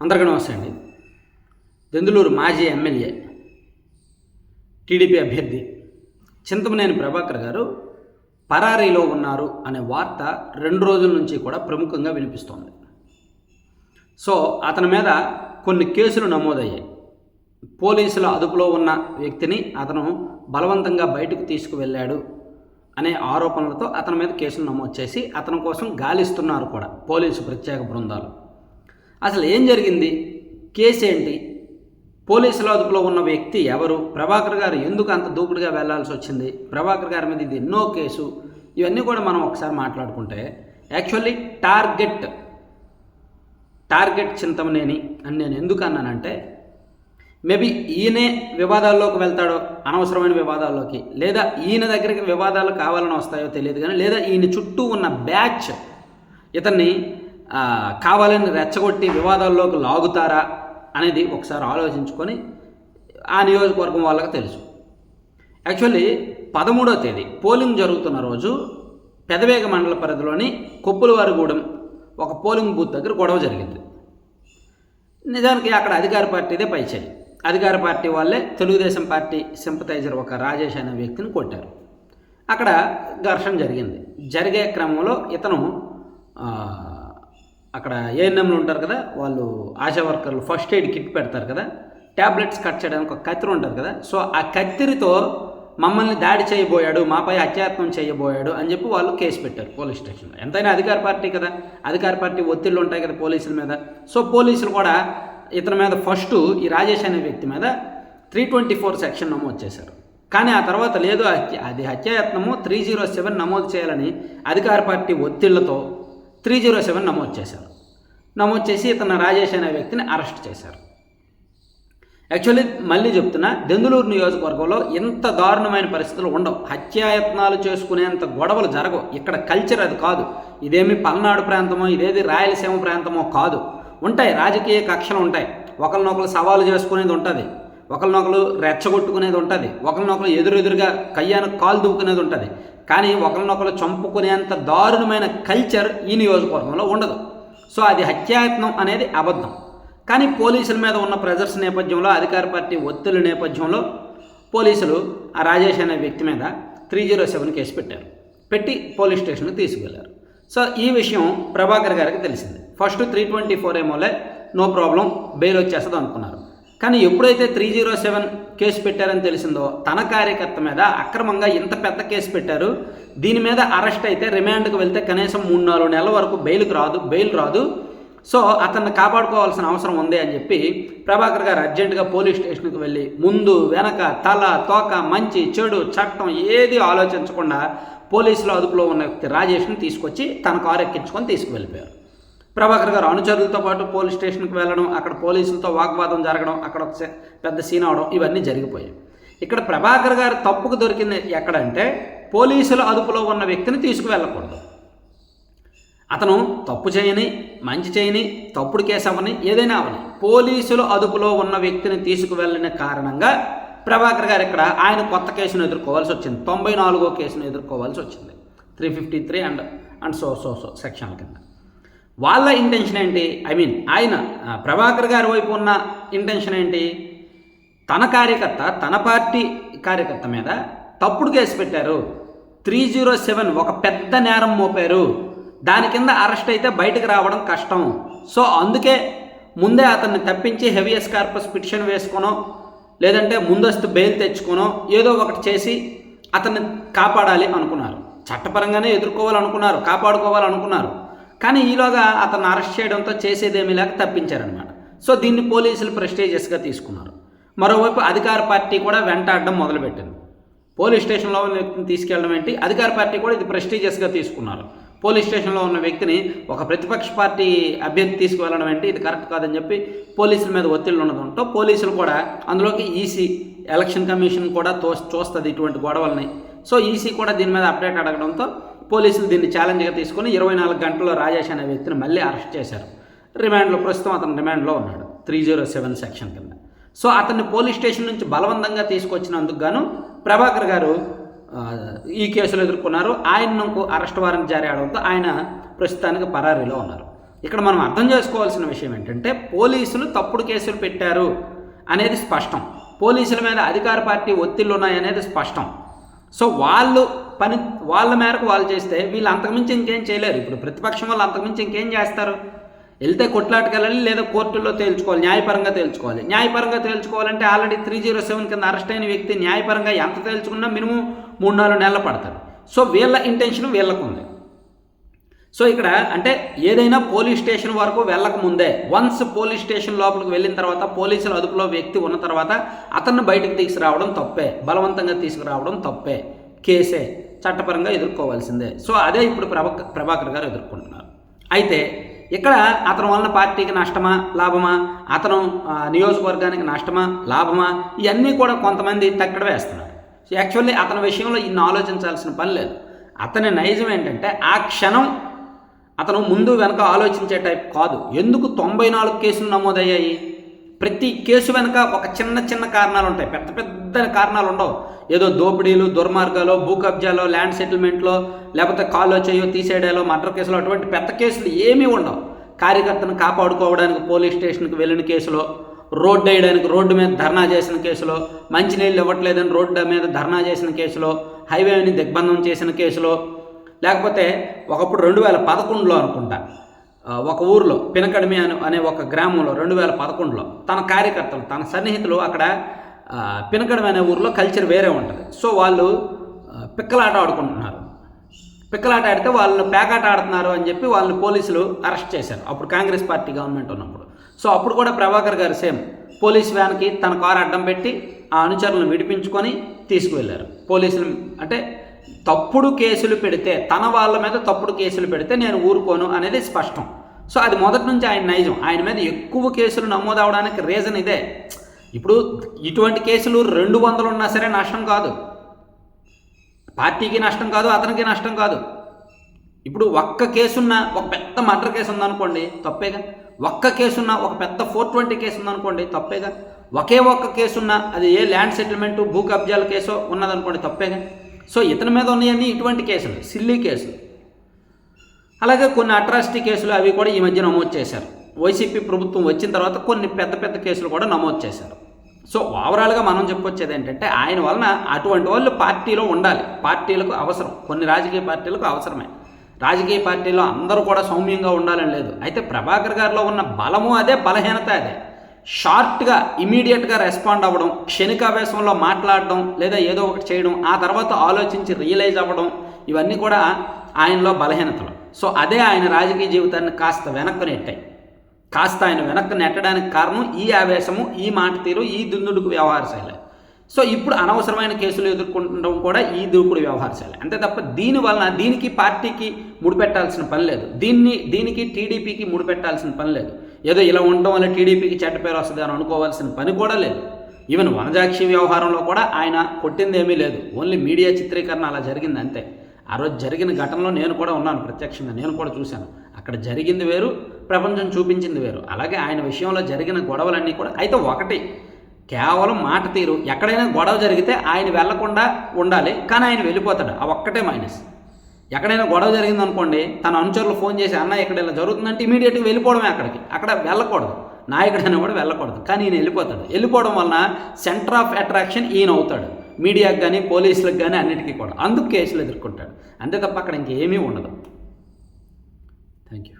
అందరికీ నమస్తే అండి. దెందులూరు మాజీ ఎమ్మెల్యే టీడీపీ అభ్యర్థి చింతమనేని ప్రభాకర్ గారు పరారీలో ఉన్నారు అనే వార్త రెండు రోజుల నుంచి కూడా ప్రముఖంగా వినిపిస్తోంది. సో అతని మీద కొన్ని కేసులు నమోదయ్యాయి. పోలీసుల అదుపులో ఉన్న వ్యక్తిని అతను బలవంతంగా బయటకు తీసుకువెళ్ళాడు అనే ఆరోపణలతో అతని మీద కేసులు నమోదు చేసి అతని కోసం గాలిస్తున్నారు కూడా పోలీసు ప్రత్యేక బృందాలు. అసలు ఏం జరిగింది? కేసు ఏంటి పోలీసుల అదుపులో ఉన్న వ్యక్తి ఎవరు? ప్రభాకర్ గారు ఎందుకు అంత దూకుడుగా వెళ్ళాల్సి వచ్చింది? ప్రభాకర్ గారి మీద ఇది ఎన్నో కేసు. ఇవన్నీ కూడా మనం ఒకసారి మాట్లాడుకుంటే యాక్చువల్లీ టార్గెట్ టార్గెట్ చింతమనేని అని నేను ఎందుకు అన్నానంటే మేబీ ఈయనే వివాదాల్లోకి వెళ్తాడో అనవసరమైన వివాదాల్లోకి లేదా ఈయన దగ్గరికి వివాదాలు కావాలని వస్తాయో తెలియదు కానీ లేదా ఈయన చుట్టూ ఉన్న బ్యాచ్ ఇతన్ని కావాలని రెచ్చగొట్టి వివాదాల్లోకి లాగుతారా అనేది ఒకసారి ఆలోచించుకొని ఆ నియోజకవర్గం వాళ్ళకి తెలుసు. యాక్చువల్లీ పదమూడో తేదీ పోలింగ్ జరుగుతున్న రోజు పెదవేగ మండల పరిధిలోని కొప్పులవారిగూడెం ఒక పోలింగ్ బూత్ దగ్గర గొడవ జరిగింది. నిజానికి అక్కడ అధికార పార్టీదే పైచేయి అధికార పార్టీ వాళ్ళే తెలుగుదేశం పార్టీ సింపతైజర్ ఒక రాజేష్ అనే వ్యక్తిని కొట్టారు. అక్కడ ఘర్షణ జరిగింది. జరిగే క్రమంలో ఇతను అక్కడ ఏఎన్ఎంలు ఉంటారు కదా వాళ్ళు ఆశా వర్కర్లు ఫస్ట్ ఎయిడ్ కిట్ పెడతారు కదా ట్యాబ్లెట్స్ కట్ చేయడానికి ఒక కత్తిరి ఉంటుంది కదా సో ఆ కత్తిరితో మమ్మల్ని దాడి చేయబోయాడు మాపై అత్యాత్మం చేయబోయాడు అని చెప్పి వాళ్ళు కేసు పెట్టారు పోలీస్ స్టేషన్లో. ఎంతైనా అధికార పార్టీ కదా అధికార పార్టీ ఒత్తిళ్ళు ఉంటాయి కదా పోలీసుల మీద. సో పోలీసులు కూడా ఇతని మీద ఫస్ట్ ఈ రాజేష్ అనే వ్యక్తి మీద త్రీ ట్వంటీ ఫోర్ సెక్షన్ నమోదు చేశారు. కానీ ఆ తర్వాత లేదు హత్య అది హత్యాయత్నము త్రీ జీరో సెవెన్ నమోదు చేయాలని అధికార పార్టీ ఒత్తిళ్ళతో త్రీ జీరో సెవెన్ నమోదు చేశారు. నమోదు చేసి ఇతను రాజేష్ అనే వ్యక్తిని అరెస్ట్ చేశారు. యాక్చువల్లీ మళ్ళీ చెప్తున్నా దెందులూరు నియోజకవర్గంలో ఇంత దారుణమైన పరిస్థితులు ఉండవు. హత్యాయత్నాలు చేసుకునేంత గొడవలు జరగవు. ఇక్కడ కల్చర్ అది కాదు. ఇదేమి పల్నాడు ప్రాంతమో ఇదేది రాయలసీమ ప్రాంతమో కాదు. ఉంటాయి రాజకీయ కక్షలు ఉంటాయి. ఒకరినొకరు సవాలు చేసుకునేది ఉంటుంది. ఒకరినొకరు రెచ్చగొట్టుకునేది ఉంటుంది ఒకరినొకరు ఎదురెదురుగా కయ్యాను కాలు దూకునేది ఉంటుంది. కానీ ఒకరినొకరు చంపుకునేంత దారుణమైన కల్చర్ ఈ నియోజకవర్గంలో ఉండదు. సో అది హత్యాయత్నం అనేది అబద్ధం. కానీ పోలీసుల మీద ఉన్న ప్రెజర్స్ నేపథ్యంలో అధికార పార్టీ ఒత్తిడి నేపథ్యంలో పోలీసులు ఆ రాజేష్ అనే వ్యక్తి మీద త్రీ జీరో సెవెన్ కేసు పెట్టారు. పెట్టి పోలీస్ స్టేషన్కి తీసుకువెళ్ళారు సో ఈ విషయం ప్రభాకర్ గారికి తెలిసింది. ఫస్ట్ త్రీ ట్వంటీ ఫోర్ ఏమోలే నో ప్రాబ్లం బెయిల్ వచ్చేస్తుంది అనుకున్నారు. కానీ ఎప్పుడైతే త్రీ జీరో సెవెన్ కేసు పెట్టారని తెలిసిందో తన కార్యకర్త మీద అక్రమంగా ఇంత పెద్ద కేసు పెట్టారు. దీని మీద అరెస్ట్ అయితే రిమాండ్కి వెళ్తే కనీసం మూడు నాలుగు నెలల వరకు బెయిల్కి రాదు బెయిల్ రాదు. సో అతన్ని కాపాడుకోవాల్సిన అవసరం ఉంది అని చెప్పి ప్రభాకర్ గారు అర్జెంటుగా పోలీస్ స్టేషన్కి వెళ్ళి ముందు వెనక తల తోక మంచి చెడు చట్టం ఏది ఆలోచించకుండా పోలీసుల అదుపులో ఉన్న వ్యక్తి రాజేష్ని తీసుకొచ్చి తన కారు ఎక్కించుకొని తీసుకువెళ్ళిపోయారు. ప్రభాకర్ గారు అనుచరులతో పాటు పోలీస్ స్టేషన్కి వెళ్ళడం అక్కడ పోలీసులతో వాగ్వాదం జరగడం అక్కడ ఒక పెద్ద సీన్ అవడం ఇవన్నీ జరిగిపోయాయి. ఇక్కడ ప్రభాకర్ గారు తప్పుకు దొరికింది ఎక్కడంటే పోలీసుల అదుపులో ఉన్న వ్యక్తిని తీసుకువెళ్ళకూడదు. అతను తప్పు చేయని మంచి చేయని తప్పుడు కేసు అవని ఏదైనా అవని పోలీసులు అదుపులో ఉన్న వ్యక్తిని తీసుకువెళ్ళిన కారణంగా ప్రభాకర్ గారు ఇక్కడ ఆయన కొత్త కేసును ఎదుర్కోవాల్సి వచ్చింది. తొంభై నాలుగో కేసును ఎదుర్కోవాల్సి వచ్చింది. Three fifty three and and so so so section కింద. వాళ్ళ ఇంటెన్షన్ ఏంటి? ఐ మీన్ ఆయన ప్రభాకర్ గారి వైపు ఉన్న ఇంటెన్షన్ ఏంటి? తన కార్యకర్త తన పార్టీ కార్యకర్త మీద తప్పుడు కేసు పెట్టారు. త్రీ జీరో సెవెన్ ఒక పెద్ద నేరం మోపారు. దాని కింద అరెస్ట్ అయితే బయటకు రావడం కష్టం. సో అందుకే ముందే అతన్ని తప్పించి హెవియస్ కార్పస్ పిటిషన్ వేసుకోనో లేదంటే ముందస్తు బెయిల్ తెచ్చుకోనో ఏదో ఒకటి చేసి అతన్ని కాపాడాలి అనుకున్నారు. చట్టపరంగానే ఎదుర్కోవాలనుకున్నారు కాపాడుకోవాలనుకున్నారు. కానీ ఈలోగా అతను అరెస్ట్ చేయడంతో చేసేదేమీ లేక తప్పించారనమాట సో దీన్ని పోలీసులు ప్రెస్టేజియస్గా తీసుకున్నారు. మరోవైపు అధికార పార్టీ కూడా వెంటాడడం మొదలుపెట్టింది. పోలీస్ స్టేషన్లో ఉన్న వ్యక్తిని తీసుకెళ్ళడం ఏంటి? అధికార పార్టీ కూడా ఇది ప్రెస్టీజియస్గా తీసుకున్నారు. పోలీస్ స్టేషన్లో ఉన్న వ్యక్తిని ఒక ప్రతిపక్ష పార్టీ అభ్యర్థి తీసుకువెళ్ళడం ఏంటి? ఇది కరెక్ట్ కాదని చెప్పి పోలీసుల మీద ఒత్తిళ్ళు ఉండడంతో పోలీసులు కూడా అందులోకి ఈసీ ఎలక్షన్ కమిషన్ కూడా తో చూస్తుంది ఇటువంటి గొడవల్ని. సో ఈసీ కూడా దీని మీద అప్డేట్ అడగడంతో పోలీసులు దీన్ని ఛాలెంజ్గా తీసుకొని ఇరవై నాలుగు గంటల్లో రాజేష్ అనే వ్యక్తిని మళ్ళీ అరెస్ట్ చేశారు. రిమాండ్లో ప్రస్తుతం అతను రిమాండ్లో ఉన్నాడు. త్రీ జీరో సెవెన్ సెక్షన్ కింద. సో అతన్ని పోలీస్ స్టేషన్ నుంచి బలవంతంగా తీసుకొచ్చినందుకు గాను ప్రభాకర్ గారు ఈ కేసులు ఎదుర్కొన్నారు. ఆయనకు అరెస్ట్ వారెంట్ జారీ అవడంతో ఆయన ప్రస్తుతానికి పరారీలో ఉన్నారు. ఇక్కడ మనం అర్థం చేసుకోవాల్సిన విషయం ఏంటంటే పోలీసులు తప్పుడు కేసులు పెట్టారు అనేది స్పష్టం. పోలీసుల మీద అధికార పార్టీ ఒత్తిళ్ళు ఉన్నాయనేది స్పష్టం. సో వాళ్ళు పని వాళ్ళ మేరకు వాళ్ళు చేస్తే వీళ్ళు అంతకుమించి ఇంకేం చేయలేరు. ఇప్పుడు ప్రతిపక్షం వాళ్ళు అంతకుమించి ఇంకేం చేస్తారు? వెళ్తే కొట్లాటకెళ్ళాలి లేదా కోర్టుల్లో తేల్చుకోవాలి న్యాయపరంగా తేల్చుకోవాలి. న్యాయపరంగా తేల్చుకోవాలంటే ఆల్రెడీ త్రీ జీరో సెవెన్ కింద అరెస్ట్ అయిన వ్యక్తి న్యాయపరంగా ఎంత తేల్చుకున్నా మినిమం మూడు నాలుగు నెలలు పడతారు సో వీళ్ళ ఇంటెన్షన్ వీళ్ళకు ఉంది సో ఇక్కడ అంటే ఏదైనా పోలీస్ స్టేషన్ వరకు వెళ్ళక ముందే వన్స్ పోలీస్ స్టేషన్ లోపలికి వెళ్ళిన తర్వాత పోలీసుల అదుపులో వ్యక్తి ఉన్న తర్వాత అతన్ని బయటకు తీసుకురావడం తప్పే బలవంతంగా తీసుకురావడం తప్పే కేసే. చట్టపరంగా ఎదుర్కోవాల్సిందే. సో అదే ఇప్పుడు ప్రభా ప్రభాకర్ గారు ఎదుర్కొంటున్నారు. అయితే ఇక్కడ అతని వలన పార్టీకి నష్టమా లాభమా? అతను నియోజకవర్గానికి నష్టమా లాభమా? ఇవన్నీ కూడా కొంతమంది తక్కడ వేస్తున్నారు. యాక్చువల్లీ అతని విషయంలో ఇన్ని ఆలోచించాల్సిన పని లేదు. అతని నైజం ఏంటంటే ఆ క్షణం అతను ముందు వెనక ఆలోచించే టైప్ కాదు. ఎందుకు తొంభై నాలుగు కేసులు నమోదయ్యాయి? ప్రతి కేసు వెనుక ఒక చిన్న చిన్న కారణాలు ఉంటాయి. పెద్ద పెద్ద కారణాలు ఉండవు. ఏదో దోపిడీలు దుర్మార్గాలు భూ కబ్జాలో ల్యాండ్ సెటిల్మెంట్లో లేకపోతే కాల్లో చేయో తీసేయడాలో మర్డర్ కేసులో అటువంటి పెద్ద కేసులు ఏమీ ఉండవు. కార్యకర్తను కాపాడుకోవడానికి పోలీస్ స్టేషన్కి వెళ్ళిన కేసులో రోడ్డు వేయడానికి రోడ్డు మీద ధర్నా చేసిన కేసులో మంచినీళ్ళు ఇవ్వట్లేదని రోడ్డు మీద ధర్నా చేసిన కేసులో హైవేని దిగ్బంధం చేసిన కేసులో లేకపోతే ఒకప్పుడు రెండు వేల పదకొండులో అనుకుంటా. ఒక ఊర్లో పినకడిమి అనే అనే ఒక గ్రామంలో రెండు వేల పదకొండులో తన కార్యకర్తలు తన సన్నిహితులు అక్కడ పినకడిమి అనే ఊరిలో కల్చర్ వేరే ఉంటుంది. సో వాళ్ళు పిక్కలాట ఆడుకుంటున్నారు. పిక్కలాట ఆడితే వాళ్ళు పేకాట ఆడుతున్నారు అని చెప్పి వాళ్ళని పోలీసులు అరెస్ట్ చేశారు. అప్పుడు కాంగ్రెస్ పార్టీ గవర్నమెంట్ ఉన్నప్పుడు. సో అప్పుడు కూడా ప్రభాకర్ గారు సేమ్ పోలీస్ వ్యాన్కి తన కారు అడ్డం పెట్టి ఆ అనుచరులను విడిపించుకొని తీసుకువెళ్ళారు పోలీసులు అంటే తప్పుడు కేసులు పెడితే తన వాళ్ళ మీద తప్పుడు కేసులు పెడితే నేను ఊరుకోను అనేది స్పష్టం. సో అది మొదటి నుంచి ఆయన నైజం. ఆయన మీద ఎక్కువ కేసులు నమోదవడానికి రీజన్ ఇదే. ఇప్పుడు ఇటువంటి కేసులు రెండు వందలు ఉన్నా సరే నష్టం కాదు. పార్టీకి నష్టం కాదు అతనికి నష్టం కాదు. ఇప్పుడు ఒక్క కేసున్న ఒక పెద్ద మర్డర్ కేసు ఉందనుకోండి తప్పేగా. ఒక్క కేసున్న ఒక పెద్ద ఫోర్ ట్వంటీ కేసు ఉందనుకోండి తప్పేగా. ఒకే ఒక్క కేసున్న అది ఏ ల్యాండ్ సెటిల్మెంట్ భూ కబ్జాల కేసో ఉన్నదనుకోండి తప్పేగా. సో ఇతని మీద ఉన్నాయన్నీ ఇటువంటి కేసులు సిల్లీ కేసులు. అలాగే కొన్ని అట్రాసిటీ కేసులు అవి కూడా ఈ మధ్య నమోదు చేశారు. వైసీపీ ప్రభుత్వం వచ్చిన తర్వాత కొన్ని పెద్ద పెద్ద కేసులు కూడా నమోదు చేశారు. సో ఓవరాల్గా మనం చెప్పొచ్చేది ఏంటంటే ఆయన వలన అటువంటి వాళ్ళు పార్టీలో ఉండాలి. పార్టీలకు అవసరం. కొన్ని రాజకీయ పార్టీలకు అవసరమే. రాజకీయ పార్టీలో అందరూ కూడా సౌమ్యంగా ఉండాలని లేదు. అయితే ప్రభాకర్ గారిలో ఉన్న బలము అదే బలహీనత అదే. షార్ట్గా ఇమీడియట్గా రెస్పాండ్ అవ్వడం క్షణికావేశంలో మాట్లాడడం లేదా ఏదో ఒకటి చేయడం ఆ తర్వాత ఆలోచించి రియలైజ్ అవ్వడం ఇవన్నీ కూడా ఆయనలో బలహీనతలు. సో అదే ఆయన రాజకీయ జీవితాన్ని కాస్త వెనక్కు నెట్టాయి. కాస్త ఆయన వెనక్కు నెట్టడానికి కారణం ఈ ఆవేశము ఈ మాట తీరు ఈ దుందుడుకు వ్యవహార శైలి సో ఇప్పుడు అనవసరమైన కేసులు ఎదుర్కొంటడం కూడా ఈ దూకుడు వ్యవహార శైలి అంతే తప్ప దీని వలన దీనికి పార్టీకి ముడిపెట్టాల్సిన పని లేదు. దీన్ని దీనికి టీడీపీకి ముడిపెట్టాల్సిన పని లేదు. ఏదో ఇలా ఉండడం వల్ల టీడీపీకి చెడ్డ పేరు వస్తుంది అని అనుకోవాల్సిన పని కూడా లేదు. ఈవెన్ వనజాక్షి వ్యవహారంలో కూడా ఆయన కొట్టింది ఏమీ లేదు. ఓన్లీ మీడియా చిత్రీకరణ అలా జరిగింది అంతే. ఆ రోజు జరిగిన ఘటనలో నేను కూడా ఉన్నాను ప్రత్యక్షంగా నేను కూడా చూశాను. అక్కడ జరిగింది వేరు ప్రపంచం చూపించింది వేరు. అలాగే ఆయన విషయంలో జరిగిన గొడవలన్నీ కూడా అయితే ఒకటి. కేవలం మాట తీరు. ఎక్కడైనా గొడవ జరిగితే ఆయన వెళ్ళకుండా ఉండాలి కానీ ఆయన వెళ్ళిపోతాడు. ఆ ఒక్కటే మైనస్. ఎక్కడైనా గొడవ జరిగింది అనుకోండి తన అనుచరులు ఫోన్ చేసి అన్న ఇక్కడ ఇలా జరుగుతుందంటే ఇమీడియట్గా వెళ్ళిపోవడమే అక్కడికి. అక్కడ వెళ్ళకూడదు. నాయకుడు కూడా వెళ్ళకూడదు. కానీ ఈయన వెళ్ళిపోతాడు. వెళ్ళిపోవడం వలన సెంటర్ ఆఫ్ అట్రాక్షన్ ఈయన అవుతాడు. మీడియాకి కానీ పోలీసులకు కానీ అన్నిటికీ కూడా. అందుకు కేసులు ఎదుర్కొంటాడు. అంతే తప్ప అక్కడ ఇంకేమీ ఉండదు. Thank you